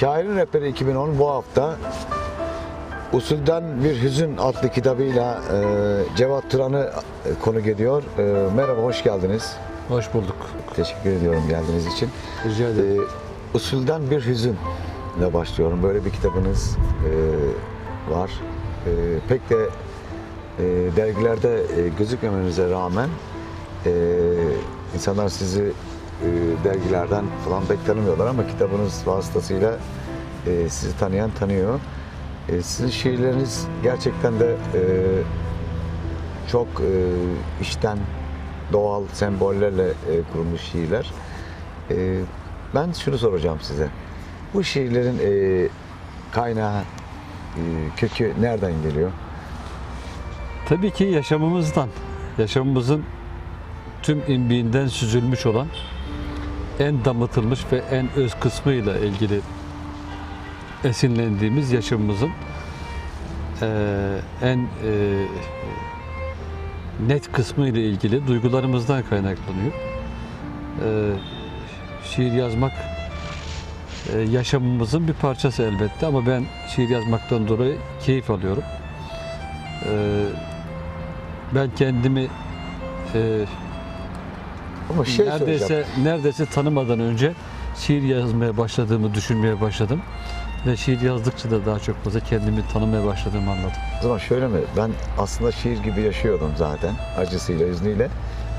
Şairin Rehberi 2010 bu hafta Usulden Bir Hüzün adlı kitabıyla e, Cevat Turan'ı e, konuk ediyor. E, merhaba, hoş geldiniz. Hoş bulduk. Teşekkür ediyorum geldiğiniz için. Rica ederim. E, Usulden Bir Hüzün ile başlıyorum. Böyle bir kitabınız e, var. E, pek de e, dergilerde e, gözükmemenize rağmen e, insanlar sizi e, dergilerden falan pek tanımıyorlar ama kitabınız vasıtasıyla e, sizi tanıyan tanıyor. E, sizin şiirleriniz gerçekten de e, çok e, işten doğal sembollerle e, kurulmuş şiirler. E, ben şunu soracağım size. Bu şiirlerin e, kaynağı, e, kökü nereden geliyor? Tabii ki yaşamımızdan, yaşamımızın tüm imbiğinden süzülmüş olan en damıtılmış ve en öz kısmıyla ilgili esinlendiğimiz yaşamımızın eee, en eee, net kısmı ile ilgili duygularımızdan kaynaklanıyor. Eee, şiir yazmak yaşamımızın bir parçası elbette ama ben şiir yazmaktan dolayı keyif alıyorum. Ben kendimi Ama şey neredeyse neredeyse tanımadan önce şiir yazmaya başladığımı düşünmeye başladım ve şiir yazdıkça da daha çok fazla kendimi tanımaya başladığımı anladım. O zaman şöyle mi? Ben aslında şiir gibi yaşıyordum zaten. Acısıyla, hüznüyle.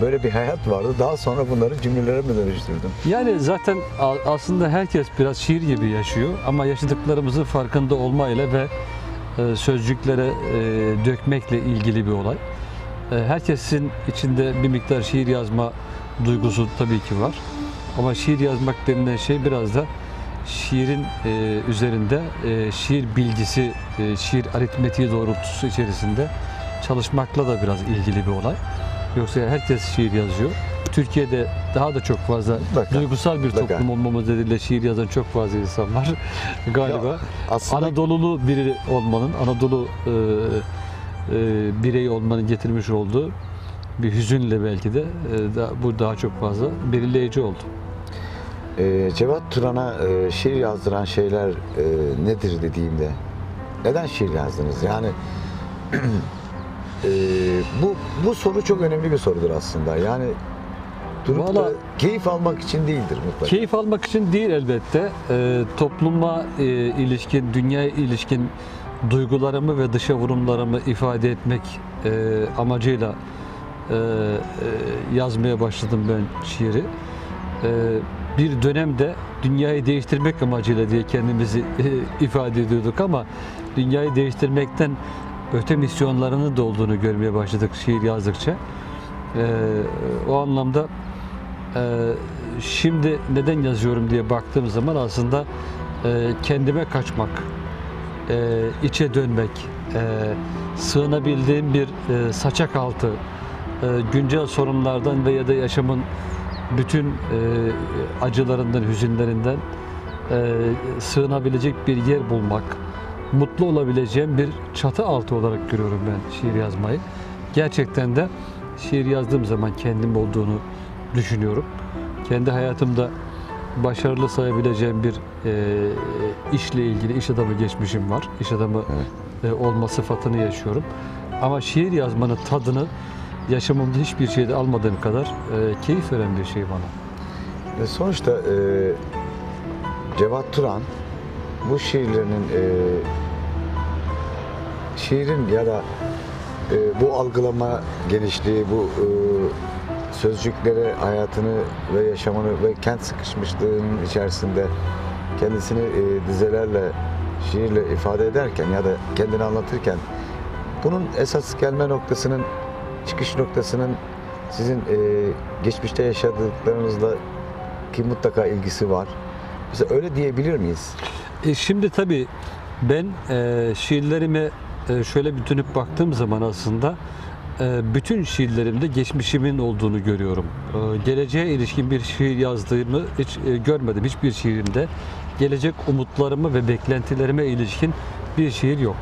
Böyle bir hayat vardı. Daha sonra bunları cümlelere mi dönüştürdüm? Yani zaten aslında herkes biraz şiir gibi yaşıyor ama yaşadıklarımızın farkında olmayla ve e, sözcüklere e, dökmekle ilgili bir olay. E, herkesin içinde bir miktar şiir yazma duygusu tabii ki var. Ama şiir yazmak denilen şey biraz da şiirin e, üzerinde e, şiir bilgisi, e, şiir aritmetiği doğrultusu içerisinde çalışmakla da biraz ilgili bir olay. Yoksa herkes şiir yazıyor. Türkiye'de daha da çok fazla Mutlaka, duygusal bir mutlaka. toplum olmamız nedeniyle şiir yazan çok fazla insan var galiba. Ya, aslında Anadolu'lu biri olmanın, Anadolu e, e, bireyi olmanın getirmiş olduğu bir hüzünle belki de e, da, bu daha çok fazla belirleyici oldu. e, Cevat Turan'a e, şiir yazdıran şeyler e, nedir dediğimde neden şiir yazdınız? Yani e, bu bu soru çok önemli bir sorudur aslında. Yani durup da Valla- keyif almak için değildir mutlaka. Keyif almak için değil elbette. E, topluma e, ilişkin, dünyaya ilişkin duygularımı ve dışa vurumlarımı ifade etmek e, amacıyla e, e, yazmaya başladım ben şiiri. E, bir dönemde dünyayı değiştirmek amacıyla diye kendimizi e, ifade ediyorduk ama dünyayı değiştirmekten öte misyonlarının da olduğunu görmeye başladık şiir yazdıkça. E, o anlamda ee, şimdi neden yazıyorum diye baktığım zaman aslında e, kendime kaçmak, e, içe dönmek, e, sığınabildiğim bir e, saçak altı, e, güncel sorunlardan ve ya da yaşamın bütün e, acılarından, hüzünlerinden e, sığınabilecek bir yer bulmak, mutlu olabileceğim bir çatı altı olarak görüyorum ben şiir yazmayı. Gerçekten de şiir yazdığım zaman kendim olduğunu düşünüyorum. Kendi hayatımda başarılı sayabileceğim bir e, işle ilgili iş adamı geçmişim var. İş adamı e, olma sıfatını yaşıyorum. Ama şiir yazmanın tadını yaşamımda hiçbir şeyde almadığım kadar e, keyif veren bir şey bana. E, Sonuçta e, Cevat Turan bu şiirlerinin e, şiirin ya da e, bu algılama genişliği, bu e, sözcüklere hayatını ve yaşamını ve kent sıkışmışlığının içerisinde kendisini e, dizelerle, şiirle ifade ederken ya da kendini anlatırken bunun esas gelme noktasının, çıkış noktasının sizin e, geçmişte yaşadıklarınızla ki mutlaka ilgisi var. Mesela öyle diyebilir miyiz? E şimdi tabii ben e, şiirlerime e, şöyle bir dönüp baktığım zaman aslında e, bütün şiirlerimde geçmişimin olduğunu görüyorum. E, geleceğe ilişkin bir şiir yazdığımı hiç e, görmedim. Hiçbir şiirimde gelecek umutlarımı ve beklentilerime ilişkin bir şiir yok.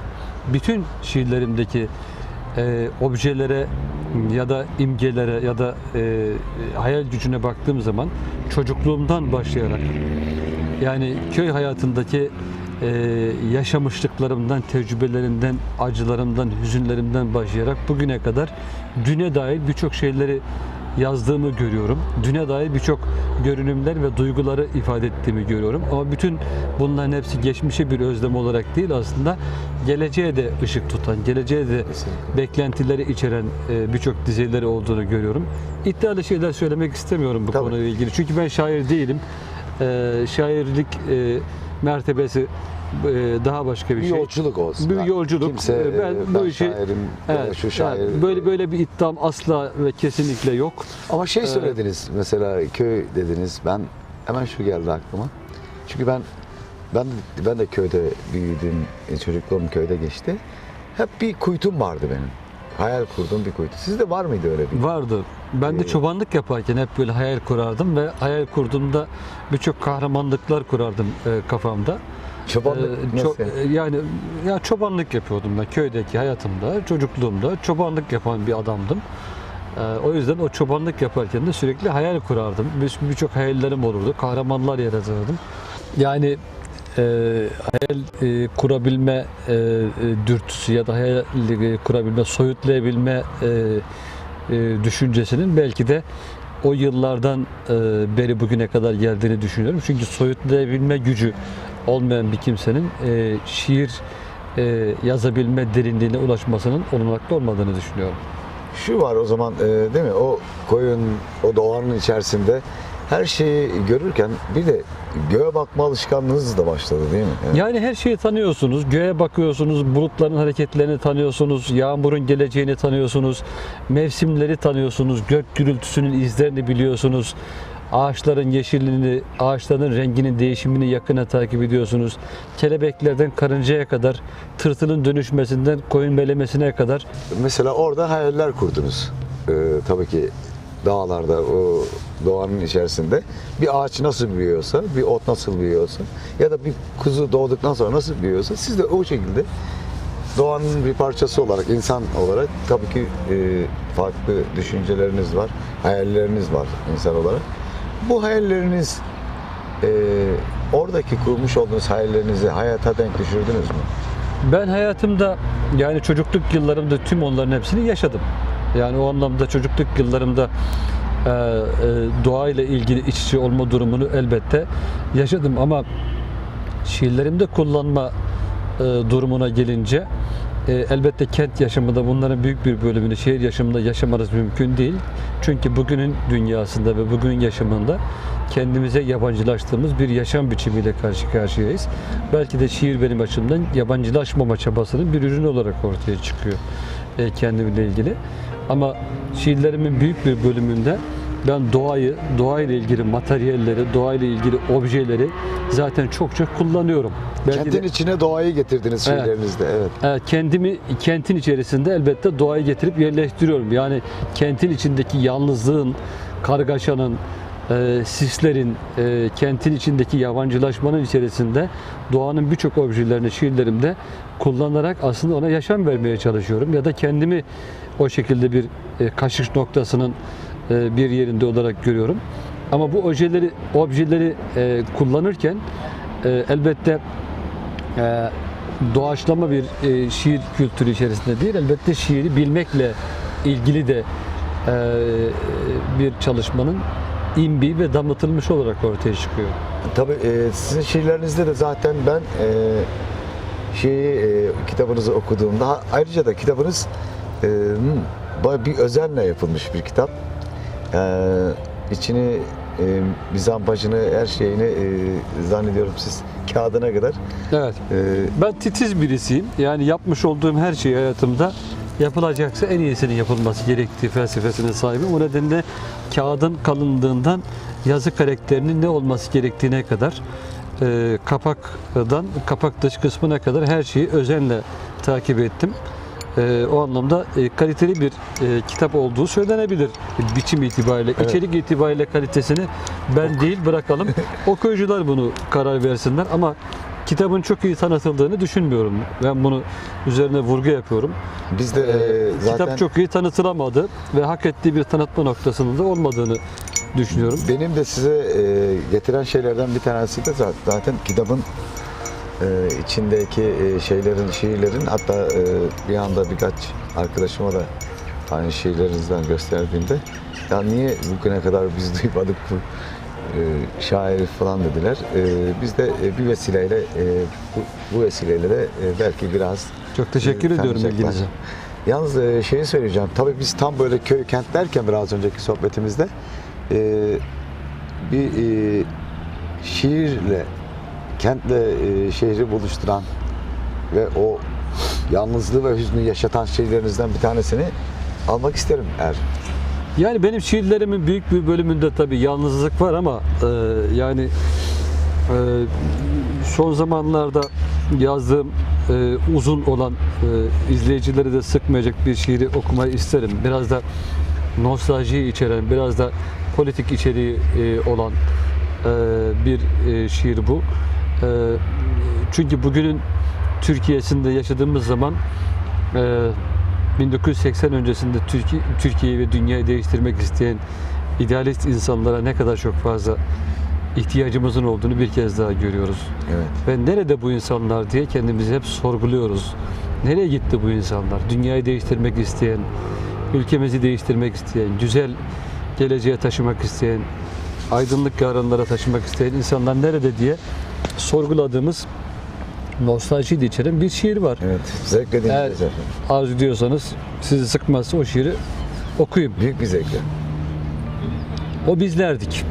Bütün şiirlerimdeki e, objelere ya da imgelere ya da e, hayal gücüne baktığım zaman çocukluğumdan başlayarak Yani köy hayatındaki e, yaşamışlıklarımdan, tecrübelerimden, acılarımdan, hüzünlerimden başlayarak bugüne kadar düne dair birçok şeyleri yazdığımı görüyorum. Düne dair birçok görünümler ve duyguları ifade ettiğimi görüyorum. Ama bütün bunların hepsi geçmişe bir özlem olarak değil aslında geleceğe de ışık tutan, geleceğe de Kesinlikle. beklentileri içeren e, birçok dizileri olduğunu görüyorum. İddialı şeyler söylemek istemiyorum bu Tabii. konuyla ilgili. Çünkü ben şair değilim. E, şairlik e, mertebesi daha başka bir Bir şey. yolculuk olsun. Bir Yani yolculuk. Kimse Ee, ben ben, bu işi- şairim Evet, şu yani şair. böyle böyle bir iddiam asla ve kesinlikle yok. Ama şey Ee, söylediniz mesela köy dediniz. Ben hemen şu geldi aklıma. Çünkü ben ben ben de köyde büyüdüm. e, Çocukluğum köyde geçti. Hep bir kuytum vardı benim. Hayal kurduğum bir kuytu. Sizde var mıydı öyle bir? Vardı. Ben de Ee, çobanlık yaparken hep böyle hayal kurardım ve hayal kurduğumda birçok kahramanlıklar kurardım e, kafamda. Çobanlık Ee, ço- yani? e, yani ya çobanlık yapıyordum ben köydeki hayatımda, çocukluğumda çobanlık yapan bir adamdım. Ee, o yüzden o çobanlık yaparken de sürekli hayal kurardım. Bir- Birçok hayallerim olurdu. Kahramanlar yaratırdım. Yani e, hayal e, kurabilme e, e, dürtüsü ya da hayal e, kurabilme, soyutlayabilme e, e, düşüncesinin belki de o yıllardan e, beri bugüne kadar geldiğini düşünüyorum. Çünkü soyutlayabilme gücü olmayan bir kimsenin e, şiir e, yazabilme derinliğine ulaşmasının olanaklı olmadığını düşünüyorum. Şu var o zaman e, değil mi? O koyun, o doğanın içerisinde her şeyi görürken bir de göğe bakma alışkanlığınız da başladı değil mi? Yani Yani her şeyi tanıyorsunuz. Göğe bakıyorsunuz, bulutların hareketlerini tanıyorsunuz, yağmurun geleceğini tanıyorsunuz, mevsimleri tanıyorsunuz, gök gürültüsünün izlerini biliyorsunuz. Ağaçların yeşilliğini, ağaçların renginin değişimini yakına takip ediyorsunuz. Kelebeklerden karıncaya kadar, tırtılın dönüşmesinden koyun melemesine kadar Mesela orada hayaller kurdunuz. Ee, tabii ki dağlarda, o doğanın içerisinde bir ağaç nasıl büyüyorsa, bir ot nasıl büyüyorsa ya da bir kuzu doğduktan sonra nasıl büyüyorsa siz de o şekilde doğanın bir parçası olarak, insan olarak tabii ki e, farklı düşünceleriniz var, hayalleriniz var insan olarak. Bu hayalleriniz e, oradaki kurmuş olduğunuz hayallerinizi hayata denk düşürdünüz mü? Ben hayatımda yani çocukluk yıllarımda tüm onların hepsini yaşadım. Yani o anlamda çocukluk yıllarımda e, e, doğayla ilgili iç içe olma durumunu elbette yaşadım ama şiirlerimde kullanma e, durumuna gelince e, elbette kent yaşamında bunların büyük bir bölümünü şehir yaşamında yaşamanız mümkün değil. Çünkü bugünün dünyasında ve bugünün yaşamında kendimize yabancılaştığımız bir yaşam biçimiyle karşı karşıyayız. Belki de şiir benim açımdan yabancılaşmama çabasının bir ürünü olarak ortaya çıkıyor e, kendimle ilgili. Ama şiirlerimin büyük bir bölümünde ben doğayı, doğayla ilgili materyalleri, doğayla ilgili objeleri zaten çokça kullanıyorum. Belki Kentin de- içine doğayı getirdiniz Evet. şiirlerinizde. Evet. Evet, kendimi kentin içerisinde elbette doğayı getirip yerleştiriyorum. Yani kentin içindeki yalnızlığın, kargaşanın, e, sislerin, e, kentin içindeki yabancılaşmanın içerisinde doğanın birçok objelerini şiirlerimde kullanarak aslında ona yaşam vermeye çalışıyorum. Ya da kendimi o şekilde bir e, kaşış noktasının e, bir yerinde olarak görüyorum. Ama bu objeleri, objeleri kullanırken e, elbette e, doğaçlama bir şiir kültürü içerisinde değil, elbette şiiri bilmekle ilgili de bir çalışmanın imbi ve damıtılmış olarak ortaya çıkıyor. Tabii e, sizin şiirlerinizde de zaten ben e, şeyi kitabınızı okuduğumda ayrıca da kitabınız hmm, bir özenle yapılmış bir kitap. E, içini e, mizampajını, her şeyini e, zannediyorum siz kağıdına kadar Evet. e, Ben titiz birisiyim. Yani yapmış olduğum her şey hayatımda yapılacaksa en iyisinin yapılması gerektiği felsefesine sahibim. O nedenle kağıdın kalınlığından yazı karakterinin ne olması gerektiğine kadar e, kapaktan kapak dış kısmına kadar her şeyi özenle takip ettim. E, o anlamda e, kaliteli bir e, kitap olduğu söylenebilir biçim itibariyle. Evet. içerik itibariyle kalitesini ben değil bırakalım. Okuyucular bunu karar versinler ama kitabın çok iyi tanıtıldığını düşünmüyorum. Ben bunu üzerine vurgu yapıyorum. biz de e, zaten Kitap çok iyi tanıtılamadı ve hak ettiği bir tanıtma noktasında da olmadığını düşünüyorum. Benim de size e, getiren şeylerden bir tanesi de za- zaten kitabın e, içindeki e, şeylerin, şiirlerin hatta e, bir anda birkaç arkadaşıma da aynı şiirlerinizden gösterdiğimde ya niye bugüne kadar biz duymadık bu e, şairi falan dediler. E, biz de e, bir vesileyle e, bu, bu vesileyle de e, belki biraz Çok teşekkür e, ediyorum ilginize. Yalnız e, şeyi söyleyeceğim. Tabii biz tam böyle köy kent derken biraz önceki sohbetimizde e, bir e, şiirle kentle e, şehri buluşturan ve o yalnızlığı ve hüznü yaşatan şiirlerinizden bir tanesini almak isterim eğer. Yani benim şiirlerimin büyük bir bölümünde tabii yalnızlık var ama e, yani e, son zamanlarda yazdığım e, uzun olan e, izleyicileri de sıkmayacak bir şiiri okumayı isterim. Biraz da nostalji içeren, biraz da politik içeriği e, olan e, bir e, şiir bu. E, çünkü bugünün Türkiye'sinde yaşadığımız zaman e, 1980 öncesinde Türkiye, Türkiye'yi ve dünyayı değiştirmek isteyen idealist insanlara ne kadar çok fazla ihtiyacımızın olduğunu bir kez daha görüyoruz. Evet. Ve nerede bu insanlar diye kendimizi hep sorguluyoruz. Nereye gitti bu insanlar? Dünyayı değiştirmek isteyen, ülkemizi değiştirmek isteyen, güzel geleceğe taşımak isteyen, aydınlık yarınlara taşımak isteyen insanlar nerede diye sorguladığımız nostalji de içeren bir şiir var. Evet. Zevkle dinleyeceğiz efendim. arzu ediyorsanız sizi sıkmazsa o şiiri okuyayım. Büyük bir zevkle. O bizlerdik.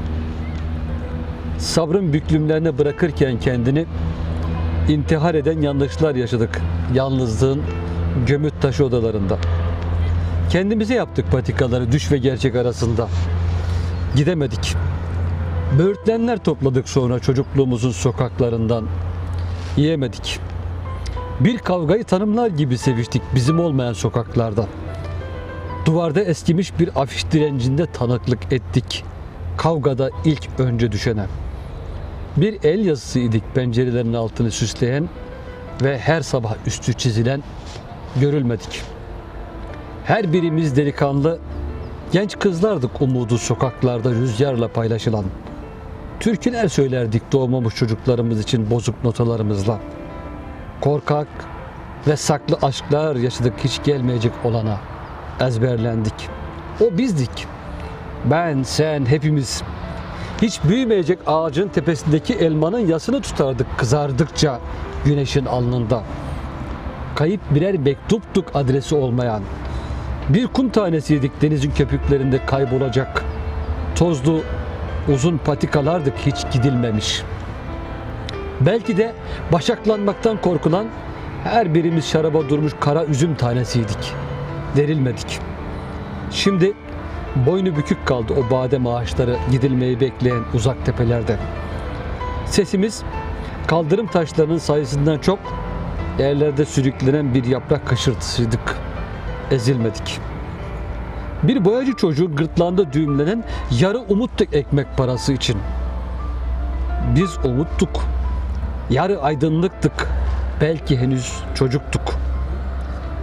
Sabrın büklümlerine bırakırken kendini intihar eden yanlışlar yaşadık. Yalnızlığın gömüt taşı odalarında. Kendimize yaptık patikaları düş ve gerçek arasında. Gidemedik. Böğürtlenler topladık sonra çocukluğumuzun sokaklarından. Yiyemedik. Bir kavgayı tanımlar gibi seviştik bizim olmayan sokaklarda. Duvarda eskimiş bir afiş direncinde tanıklık ettik. Kavgada ilk önce düşene. Bir el yazısı idik pencerelerin altını süsleyen ve her sabah üstü çizilen görülmedik. Her birimiz delikanlı, genç kızlardık umudu sokaklarda rüzgarla paylaşılan. Türküler söylerdik doğmamış çocuklarımız için bozuk notalarımızla. Korkak ve saklı aşklar yaşadık hiç gelmeyecek olana ezberlendik. O bizdik. Ben, sen, hepimiz. Hiç büyümeyecek ağacın tepesindeki elmanın yasını tutardık kızardıkça güneşin alnında. Kayıp birer mektuptuk adresi olmayan. Bir kum tanesiydik denizin köpüklerinde kaybolacak. Tozlu uzun patikalardık hiç gidilmemiş. Belki de başaklanmaktan korkulan her birimiz şaraba durmuş kara üzüm tanesiydik verilmedik. Şimdi boynu bükük kaldı o badem ağaçları gidilmeyi bekleyen uzak tepelerde. Sesimiz kaldırım taşlarının sayısından çok yerlerde sürüklenen bir yaprak kaşırtısıydık. Ezilmedik. Bir boyacı çocuğun gırtlağında düğümlenen yarı umuttuk ekmek parası için. Biz umuttuk. Yarı aydınlıktık. Belki henüz çocuktuk.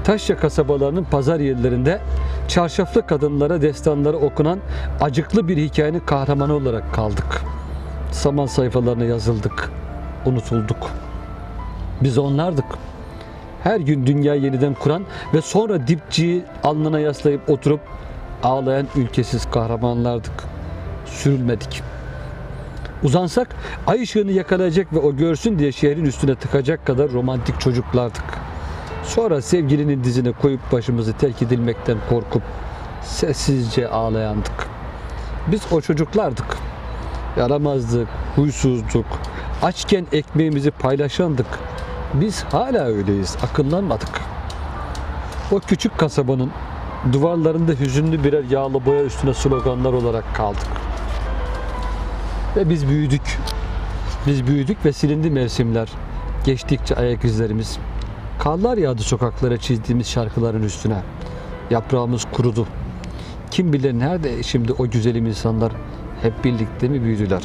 Taşya kasabalarının pazar yerlerinde çarşaflı kadınlara destanları okunan acıklı bir hikayenin kahramanı olarak kaldık. Saman sayfalarına yazıldık, unutulduk. Biz onlardık. Her gün dünya yeniden kuran ve sonra dipçiyi alnına yaslayıp oturup ağlayan ülkesiz kahramanlardık. Sürülmedik. Uzansak ay ışığını yakalayacak ve o görsün diye şehrin üstüne tıkacak kadar romantik çocuklardık. Sonra sevgilinin dizine koyup başımızı terk edilmekten korkup sessizce ağlayandık. Biz o çocuklardık. Yaramazdık, huysuzduk, açken ekmeğimizi paylaşandık. Biz hala öyleyiz, akıllanmadık. O küçük kasabanın duvarlarında hüzünlü birer yağlı boya üstüne sloganlar olarak kaldık. Ve biz büyüdük. Biz büyüdük ve silindi mevsimler. Geçtikçe ayak izlerimiz. Karlar yağdı sokaklara çizdiğimiz şarkıların üstüne. Yaprağımız kurudu. Kim bilir nerede şimdi o güzelim insanlar hep birlikte mi büyüdüler?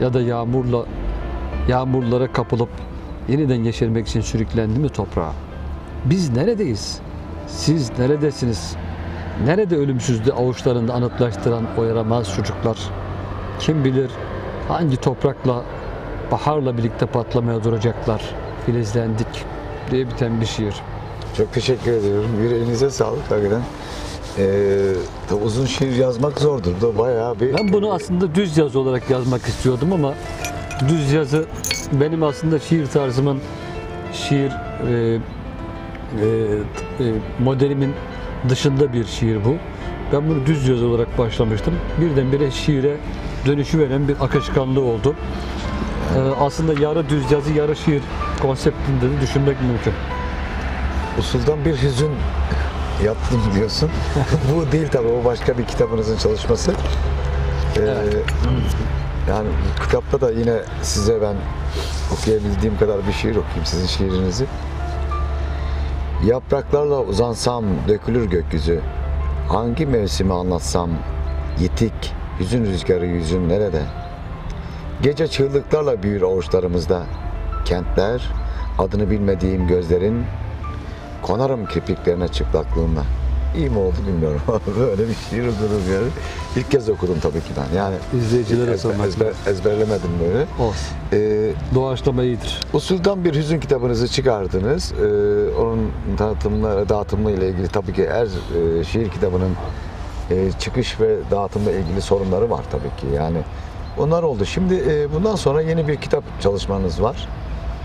Ya da yağmurla yağmurlara kapılıp yeniden yeşermek için sürüklendi mi toprağa? Biz neredeyiz? Siz neredesiniz? Nerede ölümsüzlüğü avuçlarında anıtlaştıran o yaramaz çocuklar? Kim bilir hangi toprakla, baharla birlikte patlamaya duracaklar? Filizlendik diye biten bir şiir. Çok teşekkür ediyorum. Yüreğinize sağlık hakikaten. Ee, uzun şiir yazmak zordur da bayağı bir... Ben bunu aslında düz yazı olarak yazmak istiyordum ama düz yazı benim aslında şiir tarzımın şiir e, modelimin dışında bir şiir bu. Ben bunu düz yazı olarak başlamıştım. Birdenbire şiire dönüşü veren bir akışkanlığı oldu. E, aslında yarı düz yazı, yarı şiir konseptinde de düşünmek mümkün. Usuldan bir hüzün yaptım diyorsun. Bu değil tabii o başka bir kitabınızın çalışması. Ee, Evet. Yani kitapta da yine size ben okuyabildiğim kadar bir şiir okuyayım sizin şiirinizi. Yapraklarla uzansam dökülür gökyüzü. Hangi mevsimi anlatsam yitik hüzün rüzgarı yüzüm nerede? Gece çığlıklarla büyür avuçlarımızda. Kentler, adını bilmediğim gözlerin konarım kirpiklerine çıplaklığında. İyi mi oldu bilmiyorum. Böyle bir şiir okudum yani. İlk kez okudum tabii ki ben. Yani İzleyicilere sormak ezber, ezberlemedim böyle. Olsun. Ee, Doğaçlama iyidir. Usuldan bir hüzün kitabınızı çıkardınız. Ee, onun tanıtımla, dağıtımla ile ilgili tabii ki her e, şiir kitabının e, çıkış ve dağıtımla ilgili sorunları var tabii ki. Yani onlar oldu. Şimdi e, bundan sonra yeni bir kitap çalışmanız var.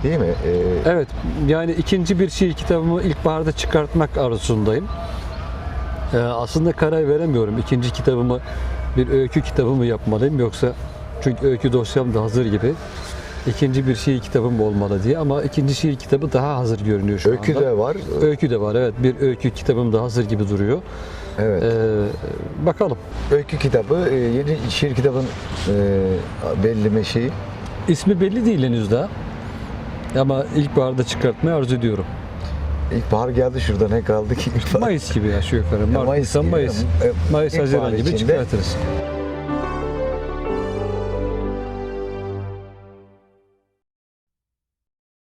Değil mi? Ee, Evet, yani ikinci bir şiir kitabımı ilkbaharda çıkartmak arzusundayım. Ee, aslında karar veremiyorum. İkinci kitabımı bir öykü kitabı mı yapmalıyım yoksa çünkü öykü dosyam da hazır gibi. İkinci bir şiir kitabım olmalı diye ama ikinci şiir kitabı daha hazır görünüyor şu öykü anda. de var. Öykü de var evet. Bir öykü kitabım da hazır gibi duruyor. Evet. Ee, bakalım. Öykü kitabı, e, yeni şiir kitabın e, belli mi şeyi? İsmi belli değil henüz daha. Ama ilkbaharda çıkartmayı arzu ediyorum. İlkbahar geldi şurada ne kaldı ki? Mayıs gibi ya şu yukarı. Mart, Mayıs Nisan, gibi. Mayıs. E, Mayıs, ilkbahar Haziran gibi içinde- çıkartırız.